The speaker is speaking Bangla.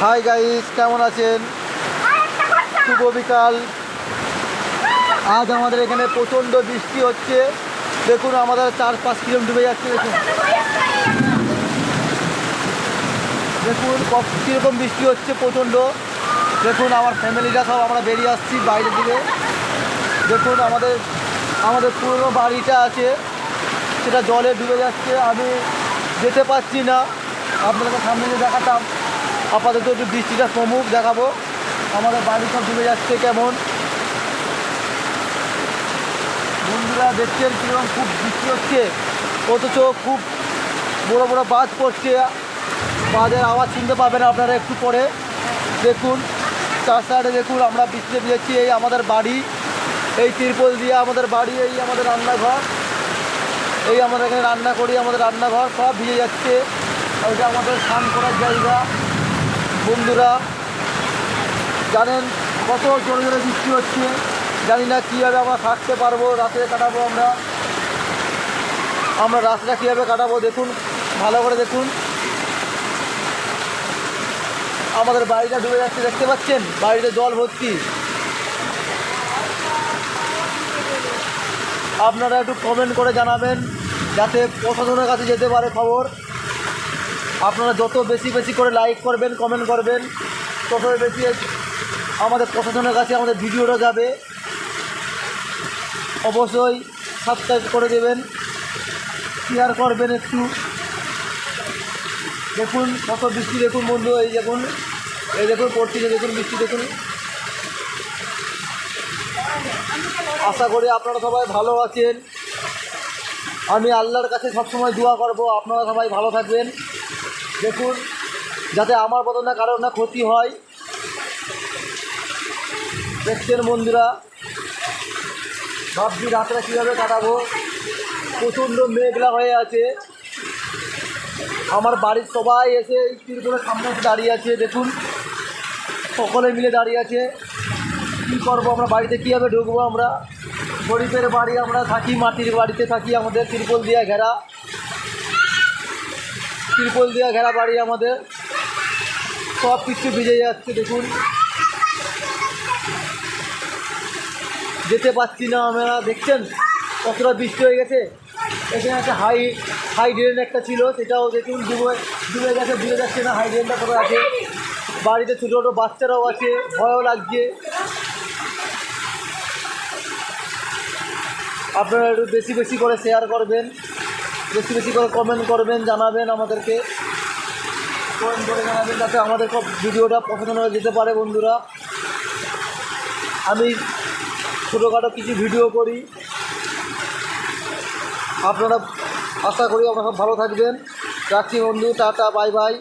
হাই গাইস কেমন আছেন? শুভ বিকাল। আজ আমাদের এখানে প্রচণ্ড বৃষ্টি হচ্ছে। দেখুন, আমাদের চার পাঁচ কিলোমিটার ডুবে যাচ্ছে, দেখুন। দেখুন কীরকম বৃষ্টি হচ্ছে প্রচণ্ড। দেখুন, আমার ফ্যামিলিটা সব আমরা বেরিয়ে আসছি বাইরের দিকে। দেখুন, আমাদের আমাদের পুরনো বাড়িটা আছে। সেটা জলে ডুবে যাচ্ছে। আমি যেতে পারছি না। আপনাদের সামনে দেখাতাম। আপাতত একটু বৃষ্টিটা কমুক, দেখাবো। আমাদের বাড়ি সব ডুবে যাচ্ছে কেমন। বন্ধুরা দেখছেন কীরকম খুব বৃষ্টি হচ্ছে। অথচ খুব বড় বড় বাজ পড়ছে। বাজের আওয়াজ শুনতে পাবেন আপনারা একটু পরে। দেখুন, চার সাইডে দেখুন আমরা বৃষ্টিতে দিয়েছি এই আমাদের বাড়ি, এই তিরপল দিয়ে আমাদের বাড়ি, এই আমাদের রান্নাঘর। এই আমাদের এখানে রান্না করি, আমাদের রান্নাঘর সব ভিজে যাচ্ছে। ওইটা আমাদের স্নান করার জায়গা। বন্ধুরা, জানেন কত জোরে জোরে বৃষ্টি হচ্ছে? জানি না কীভাবে আমরা থাকতে পারব, রাতে কাটাবো আমরা। আমরা রাতটা কীভাবে কাটাবো, দেখুন, ভালো করে দেখুন। আমাদের বাড়িটা ডুবে যাচ্ছে, দেখতে পাচ্ছেন? বাড়িতে জল ভর্তি। আপনারা একটু কমেন্ট করে জানাবেন, যাতে প্রশাসনের কাছে যেতে পারে খবর। আপনারা যত বেশি বেশি করে লাইক করবেন কমেন্ট করবেন, তত বেশি আমাদের প্রশাসনের কাছে আমাদের ভিডিওটা যাবে। অবশ্যই সাবস্ক্রাইব করে দেবেন শেয়ার করবেন একটু। দেখুন, কত বৃষ্টি দেখুন বন্ধু, এই দেখুন এই দেখুন পড়ছে দেখুন, বৃষ্টি দেখুন। আশা করি আপনারা সবাই ভালো আছেন। আমি আল্লাহর কাছে সবসময় দোয়া করব, আপনারা সবাই ভালো থাকবেন। দেখুন, যাতে আমার মতো না কারোর না ক্ষতি হয়। দেখছেন বন্ধুরা, ভাবছি রাত্রে কীভাবে কাটাবো? প্রচণ্ড মেঘলা হয়ে আছে। আমার বাড়ির সবাই এসে তিরপুরের সামনে দাঁড়িয়ে আছে, দেখুন। সকলে মিলে দাঁড়িয়ে আছে। কী করব আমরা? বাড়িতে কীভাবে ঢুকবো আমরা? গরিবের বাড়ি আমরা থাকি, মাটির বাড়িতে থাকি আমাদের, তিরপল দিয়ে ঘেরা। তিরপল দিয়া ঘেরা বাড়ি আমাদের। সব কিছু ভিজে যাচ্ছে, দেখুন। যেতে পারছি না আমরা, দেখছেন? কতটা বৃষ্টি হয়ে গেছে? এখানে একটা হাই হাই ড্রেন একটা ছিল, সেটাও দেখুন, ডুবে ডুবে গেছে, ডুবে যাচ্ছে না, হাই ড্রেনটা কোথায় আছে? বাড়িতে ছোটো ছোটো বাচ্চারাও আছে, ভয়ও লাগছে। আপনারা একটু বেশি বেশি করে শেয়ার করবেন। বেশি বেশি করে কমেন্ট করবেন, জানাবেন আমাদেরকে। কমেন্ট করে জানাবেন যাতে আমাদের ভিডিওটা পছন্দ হয়ে যেতে পারে বন্ধুরা। আমি ছোটোখাটো কিছু ভিডিও করি। আপনারা আশা করি আপনারা সব ভালো থাকবেন। রাখছি বন্ধু, টাটা বাই বাই